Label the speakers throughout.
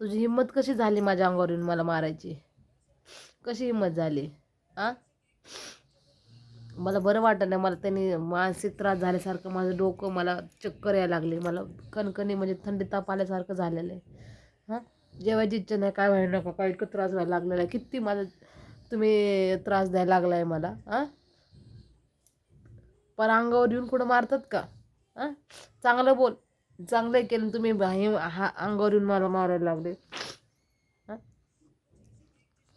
Speaker 1: तुझी हिंमत कशी झाली माझ्या अंगावर येऊन मला मारायची? कशी हिंमत झाली? आ? मला बरं वाटत नाही मला त्यांनी मानसिक त्रास झाल्यासारखं माझं डोकं मला चक्कर यायला लागले. मला कणकणी म्हणजे थंडी ताप आल्यासारखं झालेलं आहे. हां? जेवायची इच्छा नाही काय व्हायला नको काय इतकं त्रास व्हायला लागलेला आहे. किती माझं तुम्ही त्रास द्यायला लागला आहे मला हां पण अंगावर येऊन कुठं मारतात का? हां चांगलं बोल. चांगलं केलं तुम्ही हे हा अंगावर येऊन मला मारायला लागले.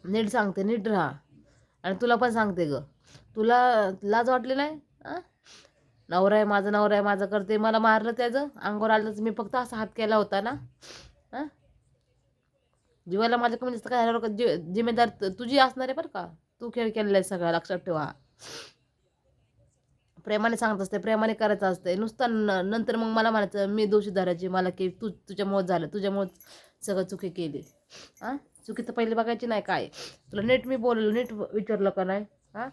Speaker 1: नीट सांगते नीट राहा. आणि तुला पण सांगते ग. तुला लाज वाटली नाही? नवरा आहे माझं नवरा आहे माझं करते. मला मारलं त्याचं? अंगावर आलं तर मी फक्त असा हात केला होता ना? हां? जीवाला माझ्या कमी जास्त काय झालं का? जिम्मेदार तुझी असणार आहे बरं का? तू खेळ केलेला आहे सगळा लक्षात ठेवा प्रेमाने सांगत असते प्रेमाने करायचं असते नुसतं न नंतर मग मला म्हणायचं मी दोषी धरायची मला की तू तुझ्यामुळं झालं तुझ्यामुळं सगळं चुकी केली. हां? चुकी तर पहिले बघायची नाही काय? तुला नीट मी बोललो नीट विचारलं का नाही? हां?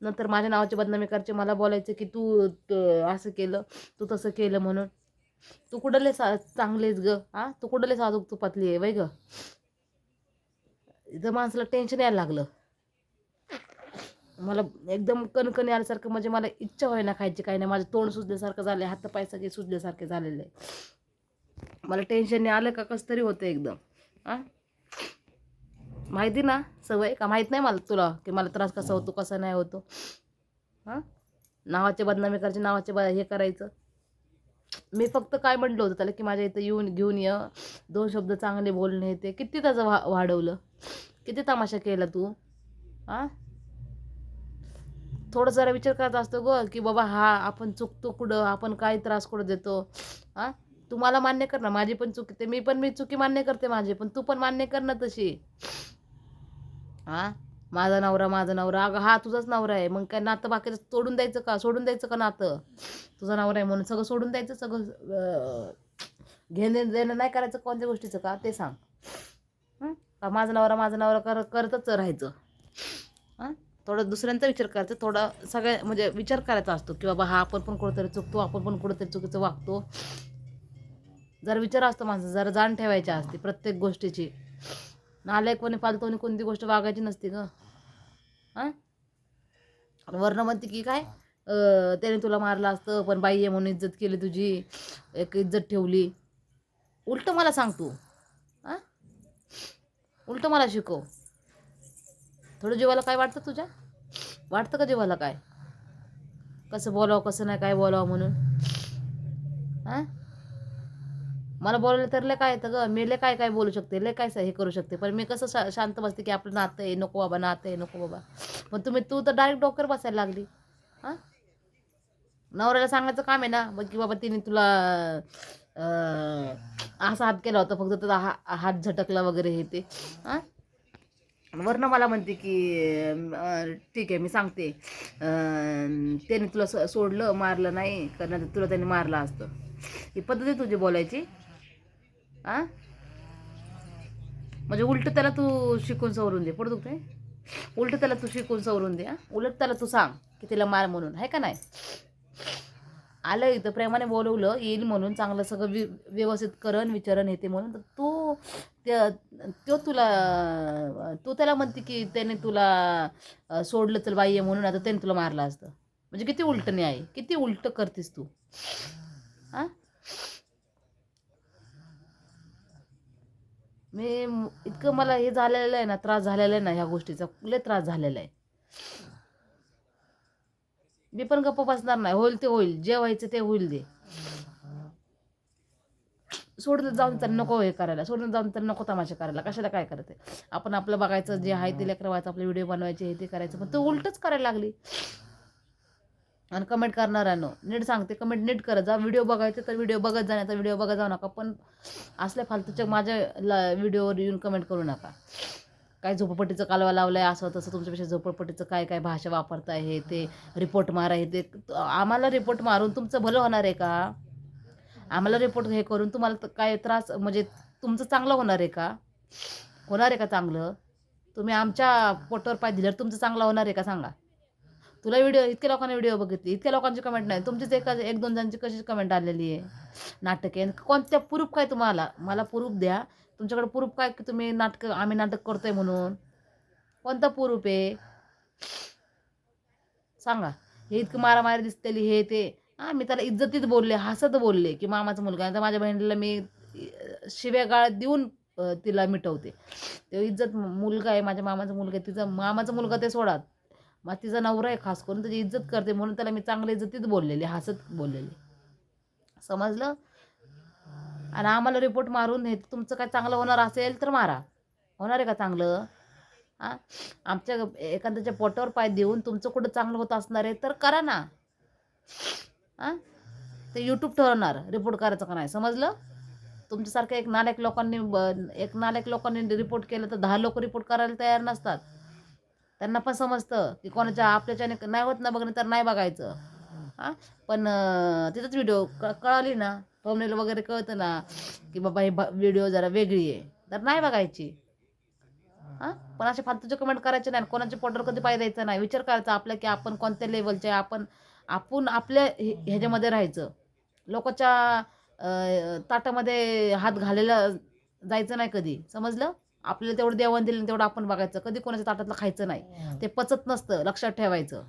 Speaker 1: नंतर माझ्या नावाची बदनामी करायची मला बोलायचं की तू असं केलं तू तसं केलं म्हणून. तू कुठले सा चांगलेच ग? हां? तू कुठले साधूक तू पतली आहे वय ग? इथं माणसाला टेन्शन यायला लागलं. मला एकदम कणकणी आल्यासारखं म्हणजे मला इच्छा व्हायना खायची काही नाही. माझं तोंड सुजल्यासारखं झालं हात पाय सगळे सुजल्यासारखे झालेले. आहे मला टेन्शनने आलं का कसं तरी होतं एकदम. हां? माहिती ना? सवय का? माहीत नाही मला तुला की मला त्रास कसा होतो कसा नाही होतो. हां? नावाचे बदनामी करायचे नावाचे ब हे करायचं. मी फक्त काय म्हटलं होतं त्याला की माझ्या इथं येऊन घेऊन ये. दोन शब्द चांगले बोलणे ते किती त्याचं वा वाढवलं. किती तमाशा केला तू? हां? थोडं जरा विचार करत असतो ग की बाबा हा आपण चुकतो कुठं आपण काय त्रास कुठं देतो? हां? तू मला मान्य कर ना माझी पण चुकी ते मी पण मी चुकी मान्य करते माझी पण तू पण मान्य कर ना तशी. हां? माझा नवरा माझा नवरा अगं हा तुझाच नवरा आहे मग काय नातं बाकीचं तोडून द्यायचं का? सोडून द्यायचं का नातं? तुझा नवरा आहे म्हणून सगळं सोडून द्यायचं सगळं घेणं देणं नाही करायचं कोणत्या गोष्टीचं का? ते सांग. का माझा नवरा माझा नवरा कर करतच राहायचं. हां? थोडं दुसऱ्यांचा विचार करायचा थोडा सगळ्या म्हणजे विचार करायचा असतो की बाबा हा आपण पण कुठंतरी चुकतो आपण पण कुठंतरी चुकीचं वागतो. जरा विचार असतो माणसं जरा जाण ठेवायची असते प्रत्येक गोष्टीची. नालायकपणे आणि कोणती गोष्ट वागायची नसते ग. हां? वर्ण म्हणते की काय त्याने तुला मारलं असतं पण बाई आहे म्हणून इज्जत केली तुझी एक इज्जत ठेवली. उलटं मला सांग तू. हां? उलटं मला शिकव. थोडं जीवाला काय वाटतं तुझ्या? वाटतं का जीवाला काय? कसं बोलावं कसं नाही काय बोलावं म्हणून? हां? मला बोलायला तर लय काय येतं ग? मी लय काय काय बोलू शकते लय काय हे करू शकते? पण मी कसं शा शांत बसते की आपलं नातं आहे नको बाबा नातं आहे नको बाबा. पण तुम्ही तू तर डायरेक्ट डोक्यावर बसायला लागली. हां? नवऱ्याला सांगायचं काम आहे ना मग की बाबा तिने तुला असा हात केला होता फक्त त्याचा हा हात झटकला वगैरे हे ते. हां? वरनं मला म्हणते की ठीक आहे मी सांगते. त्याने तुला स सोडलं मारलं नाही कारण तुला त्याने मारलं असतं. ही पद्धत आहे तुझी बोलायची. आ? म्हणजे उलट त्याला तू शिकून सवरून दे. पडतो ते उलट त्याला तू शिकून सवरून दे उलट त्याला तू सांग की तिला मार म्हणून. आहे का नाही? आलं इथं प्रेमाने बोलवलं येईल म्हणून चांगलं सगळं वि व्यवस्थित करण विचारण येते म्हणून. तर तू त्या तो तुला तू त्याला म्हणते की त्याने तुला सोडलं चल बाई आहे म्हणून आता त्याने तुला मारलं असतं. म्हणजे किती उलट नाही आहे किती उलटं करतेस तू? हां मी इतकं मला हे झालेलं आहे ना त्रास झालेला आहे ना ह्या गोष्टीचा. लय त्रास झालेला आहे. मी पण गप्प बसणार नाही. होईल ते होईल. जे व्हायचं ते होईल दे सोडून जाऊन तर नको हे करायला. सोडून जाऊन तर नको तमाशा करायला. कशाला काय करते आपण आपलं बघायचं जे आहे ते लेकर व्हायचं आपले व्हिडिओ बनवायचे हे ते करायचं. पण तू उलटच करायला लागली. आणि कमेंट करणाऱ्यानं नीट सांगते कमेंट नीट करत जा व्हिडिओ बघायचे तर व्हिडिओ बघत जाण्याचा व्हिडिओ बघत जाऊ नका. पण असल्या फालतूच्या माझ्या ला व्हिडिओवर येऊन कमेंट करू नका. काय झोपडपट्टीचं कालवा लावलाय असं तसं तुमच्यापेक्षा झोपडपट्टीचं काय काय भाषा वापरताय हे ते रिपोर्ट मारा हे ते. आम्हाला रिपोर्ट मारून तुमचं भलं होणार आहे का? आम्हाला रिपोर्ट हे करून तुम्हाला काय त्रास म्हणजे तुमचं चांगलं होणार आहे का? होणार आहे का चांगलं? तुम्ही आमच्या पोटावर पाय दिल्यावर तुमचं चांगलं होणार आहे का सांगा? तुला व्हिडिओ इतक्या लोकांनी व्हिडिओ बघितली इतक्या लोकांची कमेंट नाही. तुमचीच एका एक दोन जणांची कशी कमेंट आलेली आहे? नाटक आहे कोणत्या प्रूफ काय तुम्हाला? मला प्रूफ द्या. तुमच्याकडे प्रूफ काय की तुम्ही नाटक आम्ही नाटक करतोय म्हणून? कोणता प्रूफ आहे? सांगा. हे इतकं मारामारी दिसतेली हे ते. हां मी त्याला इज्जतीत बोलले हसत बोलले की मामाचा मुलगा आहे. तर माझ्या बहिणीला मी शिव्या गाळ्यात देऊन तिला मिटवते. ते इज्जत मुलगा आहे माझ्या मामाचा मुलगा आहे. तिचा मामाचा मुलगा ते सोडात मग तिचा नवरा आहे खास करून. त्याची इज्जत करते म्हणून त्याला मी चांगल्या इज्जतीत बोललेली हसत बोललेली. समजलं? आणि आम्हाला रिपोर्ट मारून हे तुमचं काय चांगलं होणार असेल तर मारा. होणार आहे का चांगलं? हां आमच्या एखाद्याच्या पोटावर पाय देऊन तुमचं कुठं चांगलं होत असणार आहे तर करा ना. हां ते यूट्यूब ठरवणार रिपोर्ट करायचं का नाही समजलं? तुमच्यासारख्या एक नालायक लोकांनी ब- एक नालायक लोकांनी रिपोर्ट केलं तर दहा लोक रिपोर्ट करायला तयार नसतात. त्यांना पण समजतं की कोणाच्या आपल्याच्याने नाही होत ना बघणं तर नाही बघायचं. हां पण तिथंच व्हिडिओ क कळाली ना. थंबनेल वगैरे कळतं ना की बाबा हे व्हिडिओ जरा वेगळी आहे. तर नाही बघायची. हां? पण असे फालतूचे कमेंट करायचे नाही कोणाच्या पोटावर कधी पाय द्यायचा नाही. विचार करायचा आपल्या की आपण कोणत्या लेवलचे आपण आपण आपल्या ह्याच्यामध्ये राहायचं. लोकांच्या ताटामध्ये हात घालायला जायचं नाही कधी. समजलं? आपल्याला तेवढं देवाण दिलं तेवढं आपण बघायचं. कधी कोणाच्या ताटातलं खायचं नाही. ते पचत नसतं लक्षात ठेवायचं.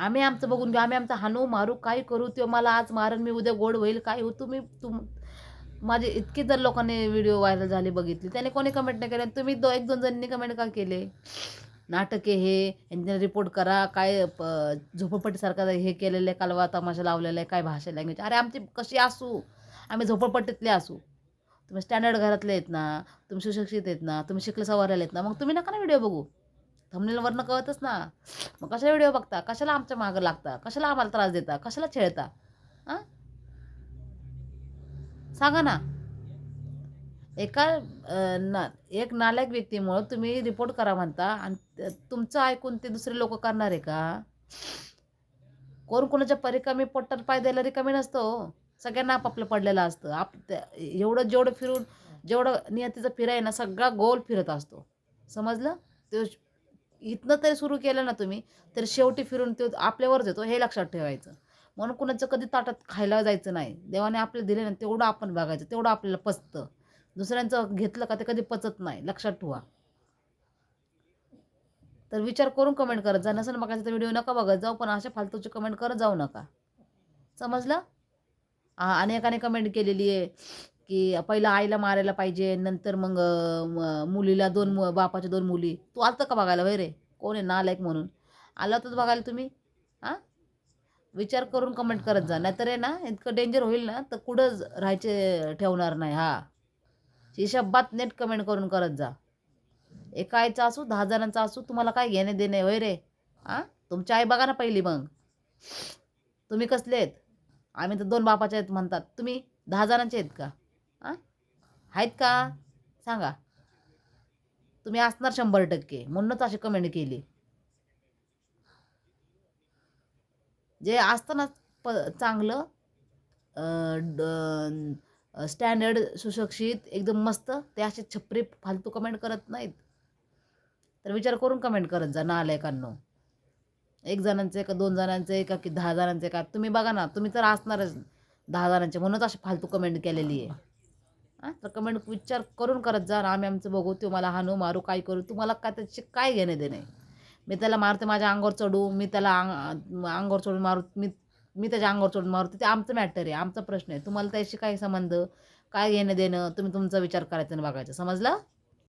Speaker 1: आम्ही आमचं बघून घेऊ आम्ही आमचं हाणू मारू काय करू ते मला आज मारण मी उद्या गोड होईल काय होऊ तुम्ही तुम माझे इतके जर लोकांनी व्हिडिओ व्हायरल झाले बघितले त्याने कोणी कमेंट नाही केले तुम्ही दो एक दोन जणांनी कमेंट का केले? नाटके हे यांना रिपोर्ट करा काय प- झोपडपट्टीसारखा हे केलेलं आहे कालवा तमाशा लावलेला आहे काय भाषा लँग्वेज अरे आमची कशी असू? आम्ही झोपडपट्टीतले असू. तुम्ही स्टँडर्ड घरातले आहेत ना तुम्ही सुशिक्षित आहेत ना तुम्ही शिकले सवारायला आहेत ना मग तुम्ही नका ना व्हिडिओ बघू. थंबनेलवरनं कळतच ना. मग कशाला व्हिडिओ बघता? कशाला आमच्या मागं लागता? कशाला आम्हाला त्रास देता? कशाला छेळता हां सांगा ना. एका ना एक नालायक व्यक्तीमुळं तुम्ही रिपोर्ट करा म्हणता आणि तुमचं ऐकून ते दुसरे लोक करणार आहे का? कोण कोणाच्या परिकामी पोटात पाय द्यायला रिकामी नसतो हो. सगळ्यांना आपापलं पडलेलं असतं. आप एवढं जेवढं फिरून जेवढं नियतीचं फिराय ना सगळा गोल फिरत असतो. समजलं? ते इथनं तरी सुरू केलं ना तुम्ही तर शेवटी फिरून तो आपल्यावरच येतो हे लक्षात ठेवायचं. म्हणून कुणाचं कधी ताटात खायला जायचं नाही. देवाने आपल्याला दिले ना तेवढं आपण बघायचं तेवढं आपल्याला पचतं. दुसऱ्यांचं घेतलं का ते कधी पचत नाही लक्षात ठेवा. तर विचार करून कमेंट करत जा. नसेल बघायचं तर व्हिडिओ नका बघत जाऊ पण अशा फालतूची कमेंट करत जाऊ नका. समजलं? हां अनेकाने कमेंट केलेली आहे. की पहिलं आईला मारायला पाहिजे नंतर मग मुलीला दोन मु बापाच्या दोन मुली. तू आलं का बघायला वय रे कोण आहे नालायक म्हणून? आला तर बघायला तुम्ही? हां? विचार करून कमेंट करत जा. नाहीतर आहे ना इतकं डेंजर होईल ना तर कुठंच राहायचे ठेवणार नाही. हा. हिशोबात नेट कमेंट करून करत जा. एका आईचा असू दहा जणांचा असू तुम्हाला काय घेणे देणे होय रे हां? तुमची आई बघा ना पहिली मग. तुम्ही कसले आहेत? आम्ही तर दोन बापाचे आहेत म्हणतात. तुम्ही दहा जणांचे आहेत का? हां? आहेत का? सांगा. तुम्ही असणार शंभर टक्के. म्हणूनच अशी कमेंट केली. जे असताना प चांगलं स्टँडर्ड सुशिक्षित एकदम मस्त ते असे छपरी फालतू कमेंट करत नाहीत. तर विचार करून कमेंट करत जा नालायकांनो. एक जणांचे का दोन जणांचे का की दहा जणांचे का तुम्ही बघा ना तुम्ही तर असणारच दहा जणांचे. म्हणूनच अशी फालतू कमेंट केलेली आहे. हां? तर कमेंट विचार करून करत जा आम्ही आमचं बघू तो मला हाणू मारू काय करू तुम्हाला काय त्याची काय घेणे देणे मी त्याला मारते माझ्या अंगावर चढू मी त्याला अंग अंगावर चढून मारू मी मी त्याच्या अंगावर चढून मारू ते आमचं मॅटर आहे आमचा प्रश्न आहे. तुम्हाला त्याशी काय संबंध काय घेणं देणं तुम्ही तुमचा विचार करायचा आणि बघायचं. समजलं?